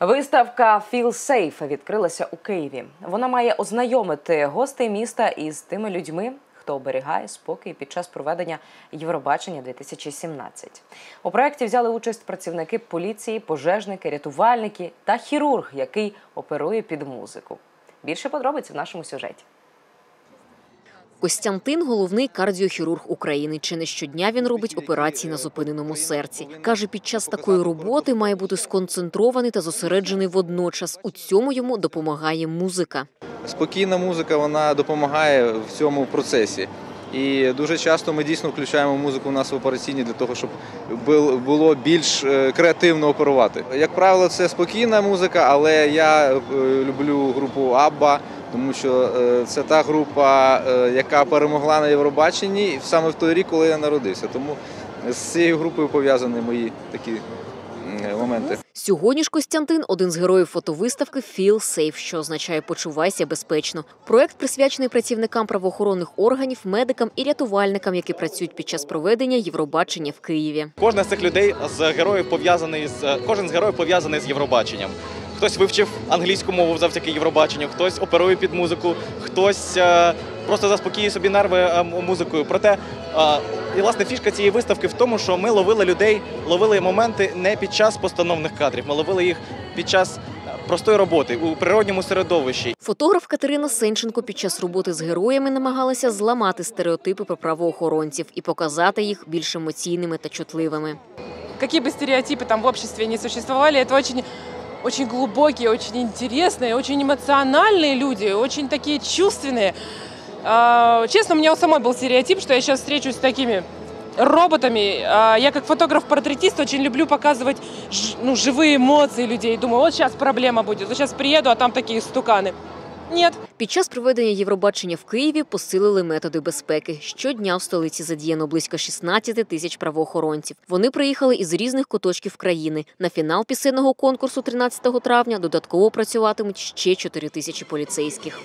Виставка Feel Safe відкрилася у Києві. Вона має ознайомити гостей міста із тими людьми, хто оберігає спокій під час проведення Євробачення 2017. У проєкті взяли участь працівники поліції, пожежники, рятувальники та хірург, який оперує під музику. Більше подробиць в нашому сюжеті. Костянтин головний кардіохірург України. Чи не щодня він робить операції на зупиненому серці. Каже, під час такої роботи має бути сконцентрований та зосереджений водночас. У цьому йому допомагає музика. Спокійна музика вона допомагає в цьому процесі. І дуже часто ми дійсно включаємо музику у нас в операційні для того, щоб було більш е, креативно оперувати. Як правило, це спокійна музика, але я е, люблю групу Абба, тому що е, це та група, е, яка перемогла на Євробаченні саме в той рік, коли я народився. Тому з цією групою пов'язані мої такі моменти. Сьогодні ж Костянтин один з героїв фотовиставки Feel Safe, що означає почувайся безпечно. Проект присвячений працівникам правоохоронних органів, медикам і рятувальникам, які працюють під час проведення Євробачення в Києві. Кожен з цих людей з героїв пов'язаний з кожен з героїв пов'язаний з Євробаченням Хтось вивчив англійську мову завдяки Євробаченню, хтось оперує під музику, хтось е, просто заспокоює собі нерви е, м- музикою. Проте е, і власне фішка цієї виставки в тому, що ми ловили людей, ловили моменти не під час постановних кадрів. Ми ловили їх під час е, простої роботи у природньому середовищі. Фотограф Катерина Сенченко під час роботи з героями намагалася зламати стереотипи про правоохоронців і показати їх більш емоційними та чутливими. какие бы стереотипы там в обществе не существовали, это очень, очень глубокие, очень интересные, очень эмоциональные люди, очень такие чувственные. А, Честно, у меня у самой был стереотип, что я сейчас встречусь с такими роботами. А Я как фотограф-портретист очень люблю показывать ну, живые эмоции людей. Думаю, вот сейчас проблема будет, вот сейчас приеду, а там такие стуканы. Нет, Під час проведення Євробачення в Києві посилили методи безпеки. Щодня в столиці задіяно близько 16 тисяч правоохоронців. Вони приїхали із різних куточків країни. На фінал пісенного конкурсу 13 травня додатково працюватимуть ще 4 тисячі поліцейських.